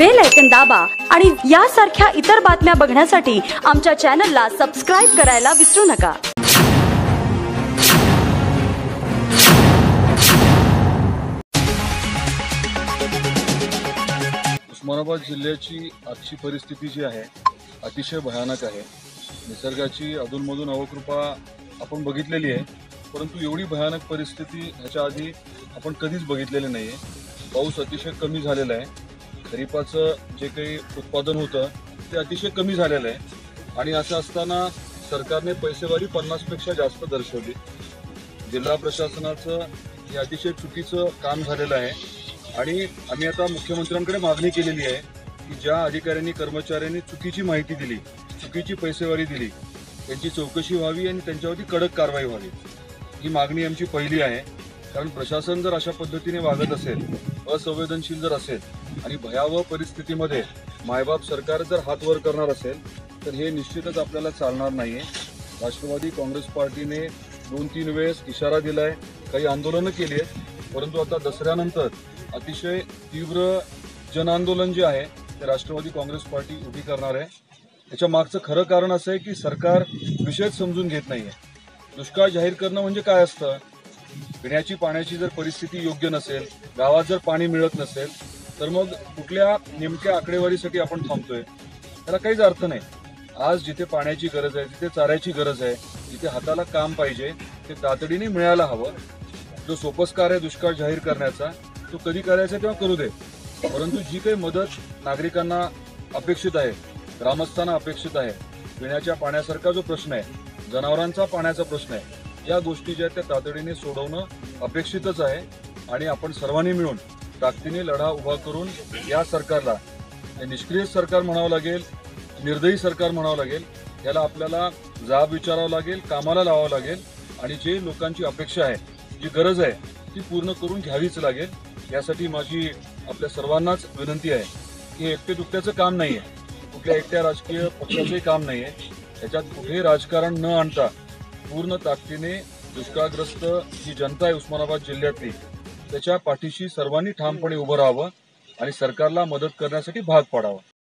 Bell ऐकन दाबा आणि यासारख्या इतर बातम्या बघण्यासाठी आमच्या चॅनलला सबस्क्राईब करायला विसरू नका. उस्मानाबाद जिल्ह्याची आजची परिस्थिती जी आहे अतिशय भयानक आहे. निसर्गाची अधूनमधून अवकृपा आपण बघितलेली आहे परंतु एवढी भयानक परिस्थिती ह्याच्या आधी आपण कधीच बघितलेली नाही आहे पाऊस अतिशय कमी झालेला आहे. खरीपाचं जे काही उत्पादन होतं ते अतिशय कमी झालेलं आहे. आणि असं असताना सरकारने पैसेवारी पन्नासपेक्षा जास्त दर्शवली. जिल्हा प्रशासनाचं हे अतिशय चुकीचं काम झालेलं आहे. आणि आम्ही आता मुख्यमंत्र्यांकडे मागणी केलेली आहे की ज्या अधिकाऱ्यांनी कर्मचाऱ्यांनी चुकीची माहिती दिली चुकीची पैसेवारी दिली त्यांची चौकशी व्हावी आणि त्यांच्यावरती कडक कारवाई व्हावी. ही मागणी आमची पहिली आहे. कारण प्रशासन जर अशा पद्धतीने वागत असेल असंवेदनशील जर असेल आणि भयावह परिस्थितीमध्ये मायबाप सरकार जर हात वर करणार असेल तर हे निश्चितच आपल्याला चालणार नाही आहे राष्ट्रवादी काँग्रेस पार्टीने दोन तीन वेळेस इशारा दिलाय काही आंदोलनं केली आहेत परंतु आता दसऱ्यानंतर अतिशय तीव्र जनआंदोलन जे आहे ते राष्ट्रवादी काँग्रेस पार्टी उभी करणार आहे. त्याच्या मागचं खरं कारण असं आहे की सरकार विषयच समजून घेत नाही आहे दुष्काळ जाहीर करणं म्हणजे काय असतं? पिण्याची पाण्याची जर परिस्थिती योग्य नसेल गावात जर पाणी मिळत नसेल तर मग कुठल्या नेमक्या आकडेवारीसाठी आपण थांबतोय? त्याला काहीच अर्थ नाही. आज जिथे पाण्याची गरज आहे जिथे चाऱ्याची गरज आहे जिथे हाताला काम पाहिजे ते तातडीने मिळायला हवं. जो सोपस्कार आहे दुष्काळ जाहीर करण्याचा तो कधी करायचा तेव्हा करू दे. परंतु जी काही मदत नागरिकांना अपेक्षित आहे ग्रामस्थांना अपेक्षित आहे पिण्याच्या पाण्यासारखा जो प्रश्न आहे जनावरांचा पाण्याचा प्रश्न आहे या गोष्टी ज्या आहेत त्या तातडीने सोडवणं अपेक्षितच आहे आणि आपण सर्वांनी मिळून ताकदीने लढा उभा करून या सरकारला निष्क्रिय सरकार म्हणावं लागेल निर्दयी सरकार म्हणावं लागेल याला आपल्याला जाब विचारावं लागेल कामाला लावावं लागेल आणि जे लोकांची अपेक्षा आहे जी गरज आहे ती पूर्ण करून घ्यावीच लागेल. यासाठी माझी आपल्या सर्वांनाच विनंती आहे की हे एकटे दुकट्याचं काम नाही आहे कुठल्या एकट्या राजकीय पक्षाचंही काम नाही आहे त्याच्यात कुठेही राजकारण न आणता पूर्ण ताकदीने दुष्काळग्रस्त जी जनता आहे उस्मानाबाद जिल्ह्यातली त्याच्या पाठीशी सर्वांनी ठामपणे उभं राहावं आणि सरकारला मदत करण्यासाठी भाग पाडावा.